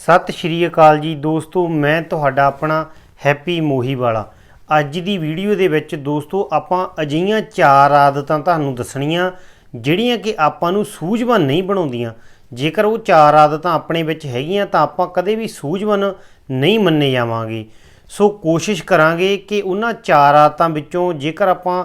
ਸਤਿ ਸ਼੍ਰੀ ਅਕਾਲ ਜੀ ਦੋਸਤੋ, ਮੈਂ ਤੁਹਾਡਾ ਆਪਣਾ ਹੈਪੀ ਮੋਹੀ ਵਾਲਾ। ਅੱਜ ਦੀ ਵੀਡੀਓ ਦੇ ਵਿੱਚ ਦੋਸਤੋ, ਆਪਾਂ ਅਜਿਹੀਆਂ ਚਾਰ ਆਦਤਾਂ ਤੁਹਾਨੂੰ ਦੱਸਣੀਆਂ, ਜਿਹੜੀਆਂ ਕਿ ਆਪਾਂ ਨੂੰ ਸੂਝਵਾਨ ਨਹੀਂ ਬਣਾਉਂਦੀਆਂ। ਜੇਕਰ ਉਹ ਚਾਰ ਆਦਤਾਂ ਆਪਣੇ ਵਿੱਚ ਹੈਗੀਆਂ, ਤਾਂ ਆਪਾਂ ਕਦੇ ਵੀ ਸੂਝਵਾਨ ਨਹੀਂ ਮੰਨੇ ਜਾਵਾਂਗੇ। ਸੋ ਕੋਸ਼ਿਸ਼ ਕਰਾਂਗੇ ਕਿ ਉਹਨਾਂ ਚਾਰ ਆਦਤਾਂ ਵਿੱਚੋਂ ਜੇਕਰ ਆਪਾਂ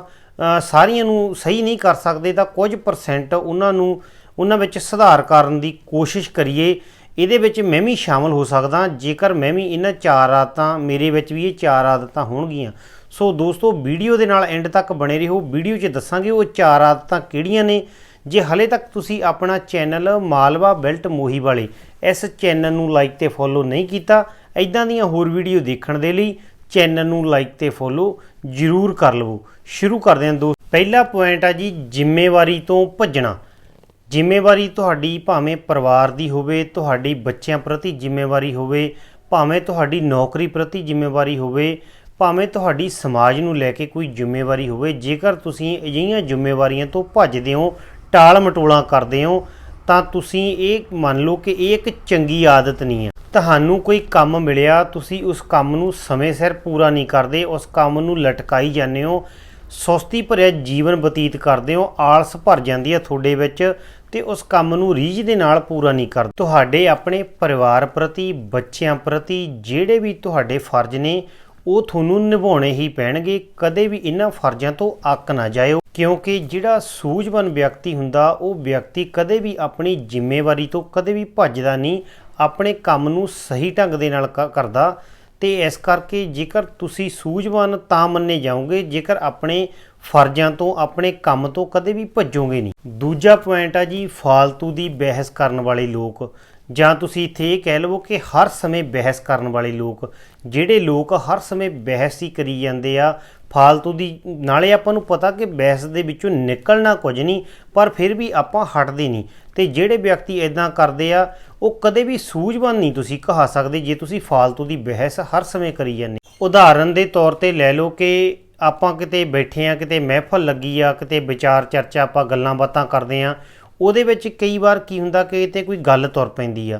ਸਾਰੀਆਂ ਨੂੰ ਸਹੀ ਨਹੀਂ ਕਰ ਸਕਦੇ, ਤਾਂ ਕੁਝ ਪਰਸੈਂਟ ਉਹਨਾਂ ਨੂੰ, ਉਹਨਾਂ ਵਿੱਚ ਸੁਧਾਰ ਕਰਨ ਦੀ ਕੋਸ਼ਿਸ਼ ਕਰੀਏ। ਇਹਦੇ ਵਿੱਚ ਮੈਂ ਵੀ ਸ਼ਾਮਲ ਹੋ ਸਕਦਾ ਜੇਕਰ ਮੈਂ ਵੀ ਇਹਨਾਂ ਚਾਰ ਆਦਤਾਂ ਮੇਰੇ ਵਿੱਚ ਵੀ ਇਹ ਚਾਰ ਆਦਤਾਂ ਹੋਣਗੀਆਂ। ਸੋ ਦੋਸਤੋ, ਵੀਡੀਓ ਦੇ ਨਾਲ ਐਂਡ ਤੱਕ ਬਣੇ ਰਹੋ। ਵੀਡੀਓ 'ਚ ਦੱਸਾਂਗੇ ਉਹ ਚਾਰ ਆਦਤਾਂ ਕਿਹੜੀਆਂ ਨੇ। ਜੇ ਹਲੇ ਤੱਕ ਤੁਸੀਂ ਆਪਣਾ ਚੈਨਲ ਮਾਲਵਾ ਬੈਲਟ ਮੋਹੀ ਵਾਲੇ ਇਸ ਚੈਨਲ ਨੂੰ ਲਾਈਕ ਤੇ ਫੋਲੋ ਨਹੀਂ ਕੀਤਾ ਐਦਾਂ ਦੀਆਂ ਹੋਰ ਵੀਡੀਓ ਦੇਖਣ ਦੇ ਲਈ ਚੈਨਲ ਨੂੰ ਲਾਈਕ ਤੇ ਫੋਲੋ ਜ਼ਰੂਰ ਕਰ ਲਵੋ। ਸ਼ੁਰੂ ਕਰਦੇ ਹਾਂ ਦੋਸਤ। ਪਹਿਲਾ ਪੁਆਇੰਟ ਆ ਜੀ, ਜ਼ਿੰਮੇਵਾਰੀ ਤੋਂ ਭੱਜਣਾ। ਜ਼ਿੰਮੇਵਾਰੀ ਤੁਹਾਡੀ ਭਾਵੇਂ ਪਰਿਵਾਰ ਦੀ ਹੋਵੇ, ਤੁਹਾਡੀ ਬੱਚਿਆਂ ਪ੍ਰਤੀ ਜ਼ਿੰਮੇਵਾਰੀ ਹੋਵੇ, ਭਾਵੇਂ ਤੁਹਾਡੀ ਨੌਕਰੀ ਪ੍ਰਤੀ ਜ਼ਿੰਮੇਵਾਰੀ ਹੋਵੇ, ਭਾਵੇਂ ਤੁਹਾਡੀ ਸਮਾਜ ਨੂੰ ਲੈ ਕੇ ਕੋਈ ਜ਼ਿੰਮੇਵਾਰੀ ਹੋਵੇ, ਜੇਕਰ ਤੁਸੀਂ ਅਜਿਹੀਆਂ ਜ਼ਿੰਮੇਵਾਰੀਆਂ ਤੋਂ ਭੱਜਦੇ ਹੋ, ਟਾਲ ਮਟੋਲਾਂ ਕਰਦੇ ਹੋ, ਤਾਂ ਤੁਸੀਂ ਇਹ ਮੰਨ ਲਓ ਕਿ ਇਹ ਇੱਕ ਚੰਗੀ ਆਦਤ ਨਹੀਂ ਹੈ। ਤੁਹਾਨੂੰ ਕੋਈ ਕੰਮ ਮਿਲਿਆ, ਤੁਸੀਂ ਉਸ ਕੰਮ ਨੂੰ ਸਮੇਂ ਸਿਰ ਪੂਰਾ ਨਹੀਂ ਕਰਦੇ, ਉਸ ਕੰਮ ਨੂੰ ਲਟਕਾਈ ਜਾਂਦੇ ਹੋ, ਸੁਸਤੀ ਭਰਿਆ ਜੀਵਨ ਬਤੀਤ ਕਰਦੇ ਹੋ, ਆਲਸ ਭਰ ਜਾਂਦੀ ਹੈ ਤੁਹਾਡੇ ਵਿੱਚ ਤੇ ਉਸ ਕੰਮ ਨੂੰ ਰੀਝ ਦੇ ਨਾਲ ਪੂਰਾ ਨਹੀਂ ਕਰਦੇ। ਤੁਹਾਡੇ ਆਪਣੇ ਪਰਿਵਾਰ ਪ੍ਰਤੀ, ਬੱਚਿਆਂ ਪ੍ਰਤੀ ਜਿਹੜੇ ਵੀ ਤੁਹਾਡੇ ਫਰਜ਼ ਨੇ, ਉਹ ਤੁਹਾਨੂੰ ਨਿਭਾਉਣੇ ਹੀ ਪੈਣਗੇ। ਕਦੇ ਵੀ ਇਹਨਾਂ ਫਰਜ਼ਾਂ ਤੋਂ ਅੱਕ ਨਾ ਜਾਇਓ। ਕਿਉਂਕਿ ਜਿਹੜਾ ਸੂਝਵਾਨ ਵਿਅਕਤੀ ਹੁੰਦਾ, ਉਹ ਵਿਅਕਤੀ ਕਦੇ ਵੀ ਆਪਣੀ ਜ਼ਿੰਮੇਵਾਰੀ ਤੋਂ ਕਦੇ ਵੀ ਭੱਜਦਾ ਨਹੀਂ। ਆਪਣੇ ਕੰਮ ਨੂੰ ਸਹੀ ਢੰਗ ਦੇ ਨਾਲ ਕ- ਕਰਦਾ। ਤੇ ਇਸ ਕਰਕੇ ਜੇਕਰ ਤੁਸੀਂ ਸੂਝਵਾਨ ਤਾਂ ਮੰਨੇ ਜਾਓਗੇ, ਜੇਕਰ ਆਪਣੇ ਫਰਜ਼ਾਂ ਤੋਂ, ਆਪਣੇ ਕੰਮ ਤੋਂ ਕਦੇ ਵੀ ਭੱਜੋਗੇ ਨਹੀਂ। ਦੂਜਾ ਪੁਆਇੰਟ ਆ ਜੀ, ਫਾਲਤੂ ਦੀ ਬਹਿਸ ਕਰਨ ਵਾਲੇ ਲੋਕ। ਜਾਂ ਤੁਸੀਂ ਇੱਥੇ ਇਹ ਕਹਿ ਲਵੋ ਕਿ ਹਰ ਸਮੇਂ ਬਹਿਸ ਕਰਨ ਵਾਲੇ ਲੋਕ। ਜਿਹੜੇ ਲੋਕ ਹਰ ਸਮੇਂ ਬਹਿਸ ਹੀ ਕਰੀ ਜਾਂਦੇ ਆ, ਫਾਲਤੂ ਦੀ, ਨਾਲੇ ਆਪਾਂ ਨੂੰ ਪਤਾ ਕਿ ਬਹਿਸ ਦੇ ਵਿੱਚੋਂ ਨਿਕਲਣਾ ਕੁਝ ਨਹੀਂ, ਪਰ ਫਿਰ ਵੀ ਆਪਾਂ ਹਟਦੇ ਨਹੀਂ। ਤੇ ਜਿਹੜੇ ਵਿਅਕਤੀ ਇਦਾਂ ਕਰਦੇ ਆ ਉਹ ਕਦੇ ਵੀ ਸੂਝਵਾਨ ਨਹੀਂ ਤੁਸੀਂ ਕਹਾ ਸਕਦੇ ਜੇ ਤੁਸੀਂ ਫਾਲਤੂ ਦੀ ਬਹਿਸ ਹਰ ਸਮੇਂ ਕਰੀ ਜਾਂਦੇ ਉਦਾਹਰਨ ਦੇ ਤੌਰ ਤੇ ਲੈ ਲਓ ਕਿ ਆਪਾਂ ਕਿਤੇ ਬੈਠੇ ਆ ਕਿਤੇ ਮਹਿਫਲ ਲੱਗੀ ਆ, ਕਿਤੇ ਵਿਚਾਰ ਚਰਚਾ ਆਪਾਂ ਗੱਲਾਂ ਬਾਤਾਂ ਕਰਦੇ ਆ ਉਹਦੇ ਵਿੱਚ ਕਈ ਵਾਰ ਕੀ ਹੁੰਦਾ ਕਿ ਇਹ ਤੇ ਕੋਈ ਗੱਲ ਤੁਰ ਪੈਂਦੀ ਆ।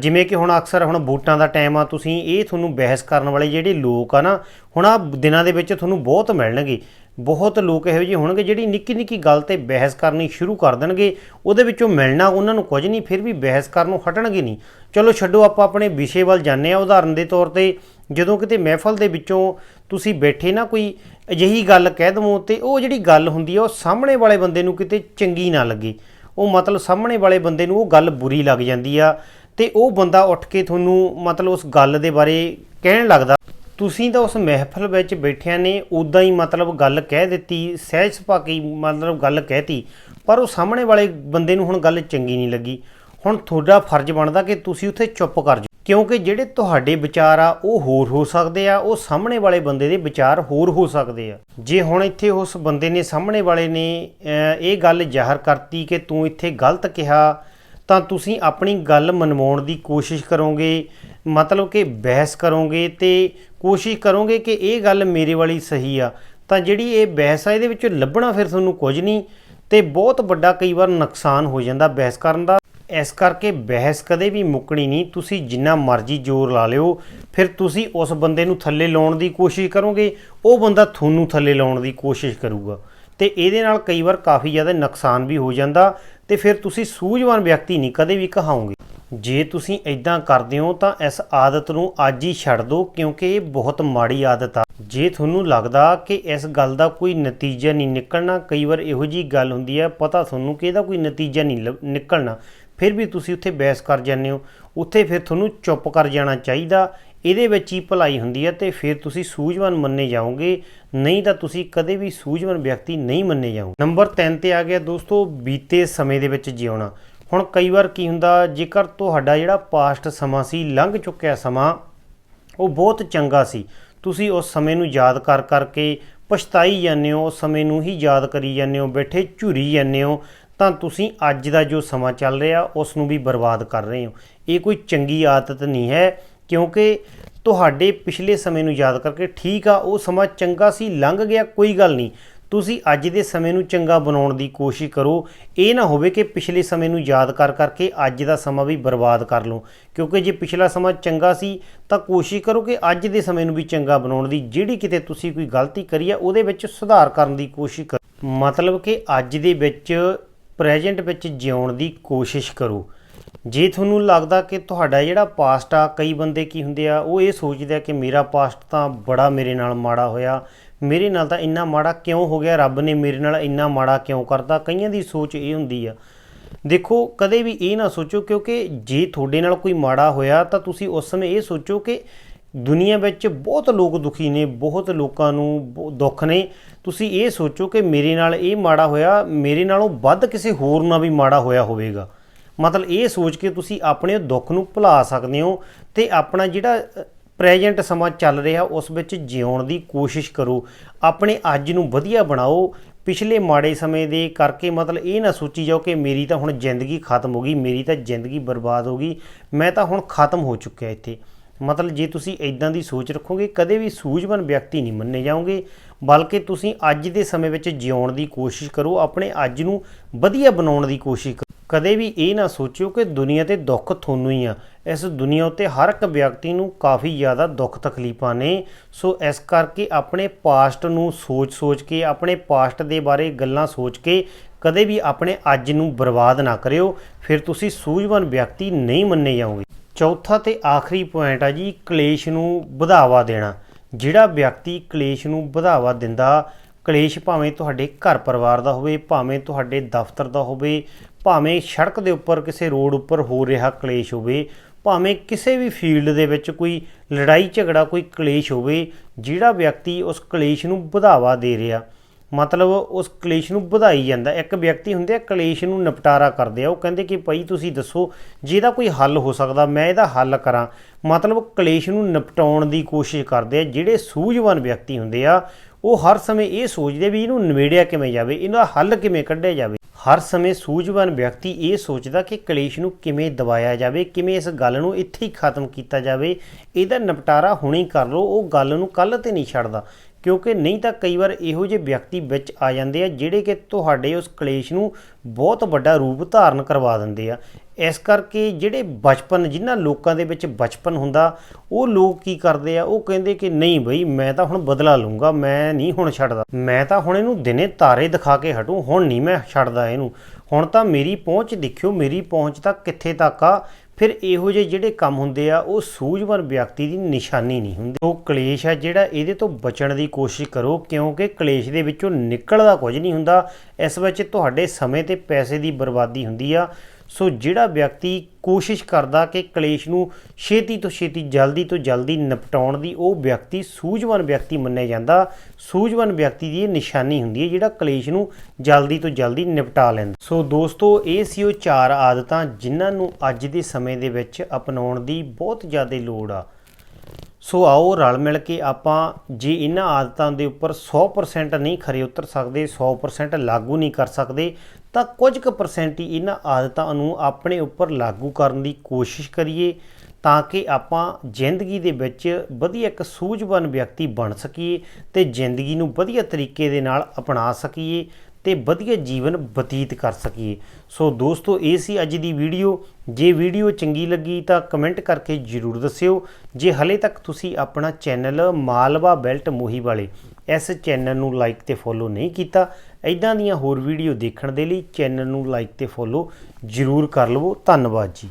ਜਿਵੇਂ ਕਿ ਹੁਣ ਅਕਸਰ ਹੁਣ ਵੋਟਾਂ ਦਾ ਟਾਈਮ ਆ, ਤੁਸੀਂ ਇਹ ਤੁਹਾਨੂੰ ਬਹਿਸ ਕਰਨ ਵਾਲੇ ਜਿਹੜੇ ਲੋਕ ਆ ਨਾ, ਹੁਣ ਆ ਦਿਨਾਂ ਦੇ ਵਿੱਚ ਤੁਹਾਨੂੰ ਬਹੁਤ ਮਿਲਣਗੇ। ਬਹੁਤ ਲੋਕ ਇਹੋ ਜਿਹੇ ਹੋਣਗੇ ਜਿਹੜੀ ਨਿੱਕੀ ਨਿੱਕੀ ਗੱਲ ਤੇ ਬਹਿਸ ਕਰਨੀ ਸ਼ੁਰੂ ਕਰ ਦੇਣਗੇ। ਉਹਦੇ ਵਿੱਚੋਂ ਮਿਲਣਾ ਉਹਨਾਂ ਨੂੰ ਕੁਝ ਨਹੀਂ, ਫਿਰ ਵੀ ਬਹਿਸ ਕਰਨ ਨੂੰ ਹਟਣਗੇ ਨਹੀਂ। ਚਲੋ ਛੱਡੋ ਆਪਾਂ ਆਪਣੇ ਵਿਸ਼ੇ ਵੱਲ ਜਾਂਦੇ ਆ ਉਦਾਹਰਨ ਦੇ ਤੌਰ ਤੇ ਜਦੋਂ ਕਿਤੇ ਮਹਿਫਲ ਦੇ ਵਿੱਚੋਂ ਤੁਸੀਂ ਬੈਠੇ ਨਾ ਕੋਈ ਅਜਿਹੀ ਗੱਲ ਕਹਿ ਦਵੋ ਤੇ ਉਹ ਜਿਹੜੀ ਗੱਲ ਹੁੰਦੀ ਆ, ਉਹ ਸਾਹਮਣੇ ਵਾਲੇ ਬੰਦੇ ਨੂੰ ਕਿਤੇ ਚੰਗੀ ਨਾ ਲੱਗੇ। ਉਹ ਮਤਲਬ ਸਾਹਮਣੇ ਵਾਲੇ ਬੰਦੇ ਨੂੰ ਉਹ ਗੱਲ ਬੁਰੀ ਲੱਗ ਜਾਂਦੀ ਆ ਤੇ ਉਹ ਬੰਦਾ ਉੱਠ ਕੇ ਤੁਹਾਨੂੰ ਮਤਲਬ ਉਸ ਗੱਲ ਦੇ ਬਾਰੇ ਕਹਿਣ ਲੱਗਦਾ। ਤੁਸੀਂ ਤਾਂ ਉਸ ਮਹਿਫਲ ਵਿੱਚ ਬੈਠਿਆਂ ਨੇ ਉਦਾਂ ਹੀ ਮਤਲਬ ਗੱਲ ਕਹਿ ਦਿੱਤੀ, ਸਹਿਜ ਸੁਭਾ ਕੇ ਮਤਲਬ ਗੱਲ ਕਹਿਤੀ, ਪਰ ਉਹ ਸਾਹਮਣੇ ਵਾਲੇ ਬੰਦੇ ਨੂੰ ਹੁਣ ਗੱਲ ਚੰਗੀ ਨਹੀਂ ਲੱਗੀ। ਹੁਣ ਤੁਹਾਡਾ ਫਰਜ਼ ਬਣਦਾ ਕਿ ਤੁਸੀਂ ਉੱਥੇ ਚੁੱਪ ਕਰ ਜਾਓ, ਕਿਉਂਕਿ ਜਿਹੜੇ ਤੁਹਾਡੇ ਵਿਚਾਰ ਆ, ਉਹ ਹੋਰ ਹੋ ਸਕਦੇ ਆ, ਉਹ ਸਾਹਮਣੇ ਵਾਲੇ ਬੰਦੇ ਦੇ ਵਿਚਾਰ ਹੋਰ ਹੋ ਸਕਦੇ ਆ। ਜੇ ਹੁਣ ਇੱਥੇ ਉਸ ਬੰਦੇ ਨੇ ਸਾਹਮਣੇ ਵਾਲੇ ਨੇ ਇਹ ਗੱਲ ਜ਼ਾਹਰ ਕਰਤੀ ਕਿ ਤੂੰ ਇੱਥੇ ਗਲਤ ਕਿਹਾ, ਤਾਂ ਤੁਸੀਂ ਆਪਣੀ ਗੱਲ ਮਨਵਾਉਣ ਦੀ ਕੋਸ਼ਿਸ਼ ਕਰੋਗੇ, ਮਤਲਬ ਕਿ ਬਹਿਸ ਕਰੋਗੇ ਤੇ ਕੋਸ਼ਿਸ਼ ਕਰੋਗੇ ਕਿ ਇਹ ਗੱਲ ਮੇਰੇ ਵਾਲੀ ਸਹੀ ਆ, ਤਾਂ ਜਿਹੜੀ ਇਹ ਬਹਿਸ ਆ, ਇਹਦੇ ਵਿੱਚੋਂ ਲੱਭਣਾ ਫਿਰ ਤੁਹਾਨੂੰ ਕੁਝ ਨਹੀਂ ਤੇ ਬਹੁਤ ਵੱਡਾ ਕਈ ਵਾਰ ਨੁਕਸਾਨ ਹੋ ਜਾਂਦਾ ਬਹਿਸ ਕਰਨ ਦਾ। ਇਸ ਕਰਕੇ ਬਹਿਸ ਕਦੇ ਵੀ ਮੁੱਕਣੀ ਨਹੀਂ, ਤੁਸੀਂ ਜਿੰਨਾ ਮਰਜ਼ੀ ਜ਼ੋਰ ਲਾ ਲਿਓ, ਫਿਰ ਤੁਸੀਂ ਉਸ ਬੰਦੇ ਨੂੰ ਥੱਲੇ ਲਾਉਣ ਦੀ ਕੋਸ਼ਿਸ਼ ਕਰੋਗੇ, ਉਹ ਬੰਦਾ ਤੁਹਾਨੂੰ ਥੱਲੇ ਲਾਉਣ ਦੀ ਕੋਸ਼ਿਸ਼ ਕਰੂਗਾ। ਤੇ ਇਹਦੇ ਨਾਲ ਕਈ ਵਾਰ ਕਾਫੀ ਜ਼ਿਆਦਾ ਨੁਕਸਾਨ ਵੀ ਹੋ ਜਾਂਦਾ ਤੇ ਫਿਰ ਤੁਸੀਂ ਸੂਝਵਾਨ ਵਿਅਕਤੀ ਨਹੀਂ, ਕਦੇ ਵੀ ਕਹਾਉਂਗੇ ਜੇ ਤੁਸੀਂ ਇਦਾਂ ਕਰਦੇ ਹੋ ਤਾਂ ਇਸ ਆਦਤ ਨੂੰ ਅੱਜ ਹੀ ਛੱਡ ਦਿਓ ਕਿਉਂਕਿ ਇਹ ਬਹੁਤ ਮਾੜੀ ਆਦਤ ਆ। ਜੇ ਤੁਹਾਨੂੰ ਲੱਗਦਾ ਕਿ ਇਸ ਗੱਲ ਦਾ ਕੋਈ ਨਤੀਜਾ ਨਹੀਂ ਨਿਕਲਣਾ, ਕਈ ਵਾਰ ਇਹੋ ਜੀ ਗੱਲ ਹੁੰਦੀ ਹੈ ਪਤਾ ਤੁਹਾਨੂੰ ਕਿ ਇਹਦਾ ਕੋਈ ਨਤੀਜਾ ਨਹੀਂ ਲੱਭ- ਨਿਕਲਣਾ। ਫਿਰ ਵੀ ਤੁਸੀਂ ਉੱਥੇ ਬਹਿਸ ਕਰ ਜਾਂਦੇ ਹੋ। ਉੱਥੇ ਫਿਰ ਤੁਹਾਨੂੰ ਚੁੱਪ ਕਰ ਜਾਣਾ ਚਾਹੀਦਾ। ਇਹਦੇ ਵਿੱਚ ਹੀ ਭਲਾਈ ਹੁੰਦੀ ਹੈ ਤੇ ਫਿਰ ਤੁਸੀਂ ਸੂਝਵਾਨ ਮੰਨੇ ਜਾਓਗੇ। ਨਹੀਂ ਤਾਂ ਤੁਸੀਂ ਕਦੇ ਵੀ ਸੂਝਵਾਨ ਵਿਅਕਤੀ ਨਹੀਂ ਮੰਨੇ ਜਾਓਗੇ। ਨੰਬਰ 3 ਤੇ ਆ ਗਿਆ ਦੋਸਤੋ, ਬੀਤੇ ਸਮੇਂ ਦੇ ਵਿੱਚ ਜਿਉਣਾ। ਹੁਣ ਕਈ ਵਾਰ ਕੀ ਹੁੰਦਾ, ਜੇਕਰ ਤੁਹਾਡਾ ਜਿਹੜਾ ਪਾਸਟ ਸਮਾਂ ਸੀ, ਲੰਘ ਚੁੱਕਿਆ ਸਮਾਂ, ਉਹ ਬਹੁਤ ਚੰਗਾ ਸੀ। ਤੁਸੀਂ ਉਸ ਸਮੇਂ ਨੂੰ ਯਾਦ ਕਰ ਕਰਕੇ ਪਛਤਾਈ ਜਾਂਦੇ ਹੋ, ਉਸ ਸਮੇਂ ਨੂੰ ਹੀ ਯਾਦ ਕਰੀ ਜਾਂਦੇ ਹੋ, ਬੈਠੇ ਝੁਰੀ ਜਾਂਦੇ ਹੋ, ਤਾਂ ਤੁਸੀਂ ਅੱਜ ਦਾ ਜੋ ਸਮਾਂ ਚੱਲ ਰਿਹਾ, ਉਸ ਨੂੰ ਵੀ ਬਰਬਾਦ ਕਰ ਰਹੇ ਹੋ। ਇਹ ਕੋਈ ਚੰਗੀ ਆਦਤ ਨਹੀਂ ਹੈ, ਕਿਉਂਕਿ ਤੁਹਾਡੇ ਪਿਛਲੇ ਸਮੇਂ ਨੂੰ ਯਾਦ ਕਰਕੇ ਠੀਕ ਆ, ਉਹ ਸਮਾਂ ਚੰਗਾ ਸੀ, ਲੰਘ ਗਿਆ, ਕੋਈ ਗੱਲ ਨਹੀਂ। ਤੁਸੀਂ ਅੱਜ ਦੇ ਸਮੇਂ ਨੂੰ ਚੰਗਾ ਬਣਾਉਣ ਦੀ ਕੋਸ਼ਿਸ਼ ਕਰੋ। ਇਹ ਨਾ ਹੋਵੇ ਕਿ ਪਿਛਲੇ ਸਮੇਂ ਨੂੰ ਯਾਦ ਕਰ ਕਰਕੇ ਅੱਜ ਦਾ ਸਮਾਂ ਵੀ ਬਰਬਾਦ ਕਰ ਲਓ। ਕਿਉਂਕਿ ਜੇ ਪਿਛਲਾ ਸਮਾਂ ਚੰਗਾ ਸੀ, ਤਾਂ ਕੋਸ਼ਿਸ਼ ਕਰੋ ਕਿ ਅੱਜ ਦੇ ਸਮੇਂ ਨੂੰ ਵੀ ਚੰਗਾ ਬਣਾਉਣ ਦੀ, ਜਿਹੜੀ ਕਿਤੇ ਤੁਸੀਂ ਕੋਈ ਗਲਤੀ ਕਰੀ ਆ, ਉਹਦੇ ਵਿੱਚ ਸੁਧਾਰ ਕਰਨ ਦੀ ਕੋਸ਼ਿਸ਼ ਕਰੋ। ਮਤਲਬ ਕਿ ਅੱਜ ਦੇ ਵਿੱਚ, ਪ੍ਰੈਜ਼ੈਂਟ ਵਿੱਚ ਜਿਉਣ ਦੀ ਕੋਸ਼ਿਸ਼ ਕਰੋ। ਜੇ ਤੁਹਾਨੂੰ ਲੱਗਦਾ ਕਿ ਤੁਹਾਡਾ ਜਿਹੜਾ ਪਾਸਟ ਆ, ਕਈ ਬੰਦੇ ਕੀ ਹੁੰਦੇ ਆ, ਉਹ ਇਹ ਸੋਚਦੇ ਆ ਕਿ ਮੇਰਾ ਪਾਸਟ ਤਾਂ ਬੜਾ ਮੇਰੇ ਨਾਲ ਮਾੜਾ ਹੋਇਆ ਮੇਰੇ ਨਾਲ ਤਾਂ ਇੰਨਾ ਮਾੜਾ ਕਿਉਂ ਹੋ ਗਿਆ? ਰੱਬ ਨੇ ਮੇਰੇ ਨਾਲ ਇੰਨਾ ਮਾੜਾ ਕਿਉਂ ਕਰਤਾ? ਕਈਆਂ ਦੀ ਸੋਚ ਇਹ ਹੁੰਦੀ ਆ। ਦੇਖੋ, ਕਦੇ ਵੀ ਇਹ ਨਾ ਸੋਚੋ ਕਿਉਂਕਿ ਜੇ ਤੁਹਾਡੇ ਨਾਲ ਕੋਈ ਮਾੜਾ ਹੋਇਆ ਤਾਂ ਤੁਸੀਂ ਉਸ ਸਮੇਂ ਇਹ ਸੋਚੋ ਕਿ ਦੁਨੀਆ ਵਿੱਚ ਬਹੁਤ ਲੋਕ ਦੁਖੀ ਨੇ, ਬਹੁਤ ਲੋਕਾਂ ਨੂੰ ਬਹੁ- ਦੁੱਖ ਨੇ। ਤੁਸੀਂ ਇਹ ਸੋਚੋ ਕਿ ਮੇਰੇ ਨਾਲ ਇਹ ਮਾੜਾ ਹੋਇਆ, ਮੇਰੇ ਨਾਲੋਂ ਵੱਧ ਕਿਸੇ ਹੋਰ ਨਾਲ ਵੀ ਮਾੜਾ ਹੋਇਆ ਹੋਵੇਗਾ। ਮਤਲਬ ਇਹ ਸੋਚ ਕੇ ਤੁਸੀਂ ਆਪਣੇ ਦੁੱਖ ਨੂੰ ਭੁਲਾ ਸਕਦੇ ਹੋ ਤੇ ਆਪਣਾ ਜਿਹੜਾ ਪ੍ਰੈਜ਼ੈਂਟ ਸਮਾਂ ਚੱਲ ਰਿਹਾ, ਉਸ ਵਿੱਚ ਜਿਉਣ ਦੀ ਕੋਸ਼ਿਸ਼ ਕਰੋ। ਆਪਣੇ ਅੱਜ ਨੂੰ ਵਧੀਆ ਬਣਾਓ। ਪਿਛਲੇ ਮਾੜੇ ਸਮੇਂ ਦੇ ਕਰਕੇ ਮਤਲਬ ਇਹ ਨਾ ਸੋਚੀ ਜਾਓ ਕਿ ਮੇਰੀ ਤਾਂ ਹੁਣ ਜ਼ਿੰਦਗੀ ਖਤਮ ਹੋ ਗਈ, ਮੇਰੀ ਤਾਂ ਜ਼ਿੰਦਗੀ ਬਰਬਾਦ ਹੋ ਗਈ, ਮੈਂ ਤਾਂ ਹੁਣ ਖਤਮ ਹੋ ਚੁੱਕਿਆ ਇੱਥੇ। ਮਤਲਬ ਜੇ ਤੁਸੀਂ ਇਦਾਂ ਦੀ ਸੋਚ ਰੱਖੋਗੇ, ਕਦੇ ਵੀ ਸੂਝਵਾਨ ਵਿਅਕਤੀ ਨਹੀਂ ਮੰਨੇ ਜਾਓਗੇ, ਬਲਕਿ ਤੁਸੀਂ ਅੱਜ ਦੇ ਸਮੇਂ ਵਿੱਚ ਜਿਉਣ ਦੀ ਕੋਸ਼ਿਸ਼ ਕਰੋ, ਆਪਣੇ ਅੱਜ ਨੂੰ ਵਧੀਆ ਬਣਾਉਣ ਦੀ ਕੋਸ਼ਿਸ਼ ਕਰੋ। ਕਦੇ ਵੀ ਇਹ ਨਾ ਸੋਚਿਓ ਕਿ ਦੁਨੀਆ ਤੇ ਦੁੱਖ ਤੁਹਾਨੂੰ ਹੀ ਆ ਇਸ ਦੁਨੀਆ ਉੱਤੇ ਹਰ ਇੱਕ ਵਿਅਕਤੀ ਨੂੰ ਕਾਫੀ ਜ਼ਿਆਦਾ ਦੁੱਖ ਤਕਲੀਫਾਂ ਨੇ। ਸੋ ਇਸ ਕਰਕੇ ਆਪਣੇ ਪਾਸਟ ਨੂੰ ਸੋਚ-ਸੋਚ ਕੇ, ਆਪਣੇ ਪਾਸਟ ਦੇ ਬਾਰੇ ਗੱਲਾਂ ਸੋਚ ਕੇ ਕਦੇ ਵੀ ਆਪਣੇ ਅੱਜ ਨੂੰ ਬਰਬਾਦ ਨਾ ਕਰਿਓ। ਫਿਰ ਤੁਸੀਂ ਸੂਝਵਾਨ ਵਿਅਕਤੀ ਨਹੀਂ ਮੰਨੇ ਜਾਓਗੇ। ਚੌਥਾ ਤੇ ਆਖਰੀ ਪੁਆਇੰਟ ਆ ਜੀ, ਕਲੇਸ਼ ਨੂੰ ਵਧਾਵਾ ਦੇਣਾ। ਜਿਹੜਾ ਵਿਅਕਤੀ ਕਲੇਸ਼ ਨੂੰ ਵਧਾਵਾ ਦਿੰਦਾ, ਕਲੇਸ਼ ਭਾਵੇਂ ਤੁਹਾਡੇ ਘਰ ਪਰਿਵਾਰ ਦਾ ਹੋਵੇ, ਭਾਵੇਂ ਤੁਹਾਡੇ ਦਫ਼ਤਰ ਦਾ ਹੋਵੇ ਭਾਵੇਂ ਸੜਕ ਦੇ ਉੱਪਰ ਕਿਸੇ ਰੋਡ ਉੱਪਰ ਹੋ ਰਿਹਾ ਕਲੇਸ਼ ਹੋਵੇ, ਭਾਵੇਂ ਕਿਸੇ ਵੀ ਫੀਲਡ ਦੇ ਵਿੱਚ ਕੋਈ ਲੜਾਈ ਝਗੜਾ ਕੋਈ ਕਲੇਸ਼ ਹੋਵੇ, ਜਿਹੜਾ ਵਿਅਕਤੀ ਉਸ ਕਲੇਸ਼ ਨੂੰ ਵਧਾਵਾ ਦੇ ਰਿਹਾ, ਮਤਲਬ ਉਸ ਕਲੇਸ਼ ਨੂੰ ਵਧਾਈ ਜਾਂਦਾ। ਇੱਕ ਵਿਅਕਤੀ ਹੁੰਦੇ ਆ, ਕਲੇਸ਼ ਨੂੰ ਨਿਪਟਾਰਾ ਕਰਦੇ ਆ। ਉਹ ਕਹਿੰਦੇ ਕਿ ਭਾਈ ਤੁਸੀਂ ਦੱਸੋ, ਜਿਹਦਾ ਕੋਈ ਹੱਲ ਹੋ ਸਕਦਾ, ਮੈਂ ਇਹਦਾ ਹੱਲ ਕਰਾਂ। ਮਤਲਬ ਕਲੇਸ਼ ਨੂੰ ਨਿਪਟਾਉਣ ਦੀ ਕੋਸ਼ਿਸ਼ ਕਰਦੇ ਆ। ਜਿਹੜੇ ਸੂਝਵਾਨ ਵਿਅਕਤੀ ਹੁੰਦੇ ਆ, ਉਹ ਹਰ ਸਮੇਂ ਇਹ ਸੋਚਦੇ ਵੀ ਇਹਨੂੰ ਨਿਬੇੜਿਆ ਕਿਵੇਂ ਜਾਵੇ, ਇਹਦਾ ਹੱਲ ਕਿਵੇਂ ਕੱਢਿਆ ਜਾਵੇ। ਹਰ ਸਮੇਂ ਸੂਝਵਾਨ ਵਿਅਕਤੀ ਇਹ ਸੋਚਦਾ ਕਿ ਕਲੇਸ਼ ਨੂੰ ਕਿਵੇਂ ਦਬਾਇਆ ਜਾਵੇ, ਕਿਵੇਂ ਇਸ ਗੱਲ ਨੂੰ ਇੱਥੇ ਹੀ ਖਤਮ ਕੀਤਾ ਜਾਵੇ, ਇਹਦਾ ਨਿਪਟਾਰਾ ਹੁਣੇ ਕਰ ਲਓ, ਉਹ ਗੱਲ ਨੂੰ ਕੱਲ ਤੇ ਨਹੀਂ ਛੱਡਦਾ। ਕਿਉਂਕਿ ਨਹੀਂ ਤਾਂ ਕਈ ਵਾਰ ਇਹੋ ਜਿਹੇ ਵਿਅਕਤੀ ਵਿੱਚ ਆ ਜਾਂਦੇ ਆ, ਜਿਹੜੇ ਕਿ ਤੁਹਾਡੇ ਉਸ ਕਲੇਸ਼ ਨੂੰ ਬਹੁਤ ਵੱਡਾ ਰੂਪ ਧਾਰਨ ਕਰਵਾ ਦਿੰਦੇ ਆ। ਇਸ ਕਰਕੇ ਜਿਹੜੇ ਬਚਪਨ, ਜਿਨ੍ਹਾਂ ਲੋਕਾਂ ਦੇ ਵਿੱਚ ਬਚਪਨ ਹੁੰਦਾ, ਉਹ ਲੋਕ ਕੀ ਕਰਦੇ ਆ? ਉਹ ਕਹਿੰਦੇ ਕਿ ਨਹੀਂ ਬਈ, ਮੈਂ ਤਾਂ ਹੁਣ ਬਦਲਾ ਲੂੰਗਾ ਮੈਂ ਨਹੀਂ ਹੁਣ ਛੱਡਦਾ। ਮੈਂ ਤਾਂ ਹੁਣ ਇਹਨੂੰ ਦਿਨੇ ਤਾਰੇ ਦਿਖਾ ਕੇ ਹਟੂ, ਹੁਣ ਨਹੀਂ ਮੈਂ ਛੱਡਦਾ ਇਹਨੂੰ। ਹੁਣ ਤਾਂ ਮੇਰੀ ਪਹੁੰਚ ਦੇਖਿਓ, ਮੇਰੀ ਪਹੁੰਚ ਤਾਂ ਕਿੱਥੇ ਤੱਕ ਆ? ਫਿਰ ਇਹੋ ਜਿਹੇ ਜਿਹੜੇ ਕੰਮ ਹੁੰਦੇ ਆ, ਉਹ ਸੂਝਵਾਨ ਵਿਅਕਤੀ ਦੀ ਨਿਸ਼ਾਨੀ ਨਹੀਂ ਹੁੰਦੀ। ਉਹ ਕਲੇਸ਼ ਆ ਜਿਹੜਾ ਇਹਦੇ ਤੋਂ ਬਚਣ ਦੀ ਕੋਸ਼ਿਸ਼ ਕਰੋ, ਕਿਉਂਕਿ ਕਲੇਸ਼ ਦੇ ਵਿੱਚੋਂ ਨਿਕਲਦਾ ਕੁਝ ਨਹੀਂ ਹੁੰਦਾ। ਇਸ ਵਿੱਚ ਤੁਹਾਡੇ ਸਮੇਂ ਤੇ ਪੈਸੇ ਦੀ ਬਰਬਾਦੀ ਹੁੰਦੀ ਆ। ਸੋ ਜਿਹੜਾ ਵਿਅਕਤੀ ਕੋਸ਼ਿਸ਼ ਕਰਦਾ ਕਿ ਕਲੇਸ਼ ਨੂੰ ਛੇਤੀ ਤੋਂ ਛੇਤੀ, ਜਲਦੀ ਤੋਂ ਜਲਦੀ ਨਿਪਟਾਉਣ ਦੀ, ਉਹ ਵਿਅਕਤੀ ਸੂਝਵਾਨ ਵਿਅਕਤੀ ਮੰਨਿਆ ਜਾਂਦਾ। ਸੂਝਵਾਨ ਵਿਅਕਤੀ ਦੀ ਇਹ ਨਿਸ਼ਾਨੀ ਹੁੰਦੀ ਹੈ ਜਿਹੜਾ ਕਲੇਸ਼ ਨੂੰ ਜਲਦੀ ਤੋਂ ਜਲਦੀ ਨਿਪਟਾ ਲੈਂਦਾ। ਸੋ ਦੋਸਤੋ, ਇਹ ਸੀ ਉਹ ਚਾਰ ਆਦਤਾਂ ਜਿਨ੍ਹਾਂ ਨੂੰ ਅੱਜ ਦੇ ਸਮੇਂ ਦੇ ਵਿੱਚ ਅਪਣਾਉਣ ਦੀ ਬਹੁਤ ਜ਼ਿਆਦਾ ਲੋੜ ਆ। ਸੋ ਆਓ, ਰਲ ਮਿਲ ਕੇ ਆਪਾਂ ਜੇ ਇਹਨਾਂ ਆਦਤਾਂ ਦੇ ਉੱਪਰ 100% ਨਹੀਂ ਖਰੇ ਉਤਰ ਸਕਦੇ 100% ਲਾਗੂ ਨਹੀਂ ਕਰ ਸਕਦੇ ਤਾਂ ਕੁਝ ਕੁ ਪਰਸੈਂਟ ਹੀ ਇਹਨਾਂ ਆਦਤਾਂ ਨੂੰ ਆਪਣੇ ਉੱਪਰ ਲਾਗੂ ਕਰਨ ਦੀ ਕੋਸ਼ਿਸ਼ ਕਰੀਏ ਤਾਂ ਕਿ ਆਪਾਂ ਜ਼ਿੰਦਗੀ ਦੇ ਵਿੱਚ ਵਧੀਆ ਇੱਕ ਸੂਝਵਾਨ ਵਿਅਕਤੀ ਬਣ ਸਕੀਏ ਤੇ ਜ਼ਿੰਦਗੀ ਨੂੰ ਵਧੀਆ ਤਰੀਕੇ ਦੇ ਨਾਲ ਅਪਣਾ ਸਕੀਏ। ਤੇ ਵਧੀਆ ਜੀਵਨ ਬਤੀਤ ਕਰ ਸਕੀਏ। ਸੋ ਦੋਸਤੋ, ਇਹ ਸੀ ਅੱਜ ਦੀ ਵੀਡੀਓ। ਜੇ ਵੀਡੀਓ ਚੰਗੀ ਲੱਗੀ ਤਾਂ ਕਮੈਂਟ ਕਰਕੇ ਜਰੂਰ ਦੱਸਿਓ। ਜੇ ਹਲੇ ਤੱਕ ਤੁਸੀਂ ਆਪਣਾ ਚੈਨਲ ਮਾਲਵਾ ਬੈਲਟ ਮੋਹੀ ਵਾਲੇ ਇਸ ਚੈਨਲ ਨੂੰ ਲਾਈਕ ਤੇ ਫੋਲੋ ਨਹੀਂ ਕੀਤਾ ਐਦਾਂ ਦੀਆਂ ਹੋਰ ਵੀਡੀਓ ਦੇਖਣ ਦੇ ਲਈ ਚੈਨਲ ਨੂੰ ਲਾਈਕ ਤੇ ਫੋਲੋ ਜਰੂਰ ਕਰ ਲਵੋ। ਧੰਨਵਾਦ ਜੀ।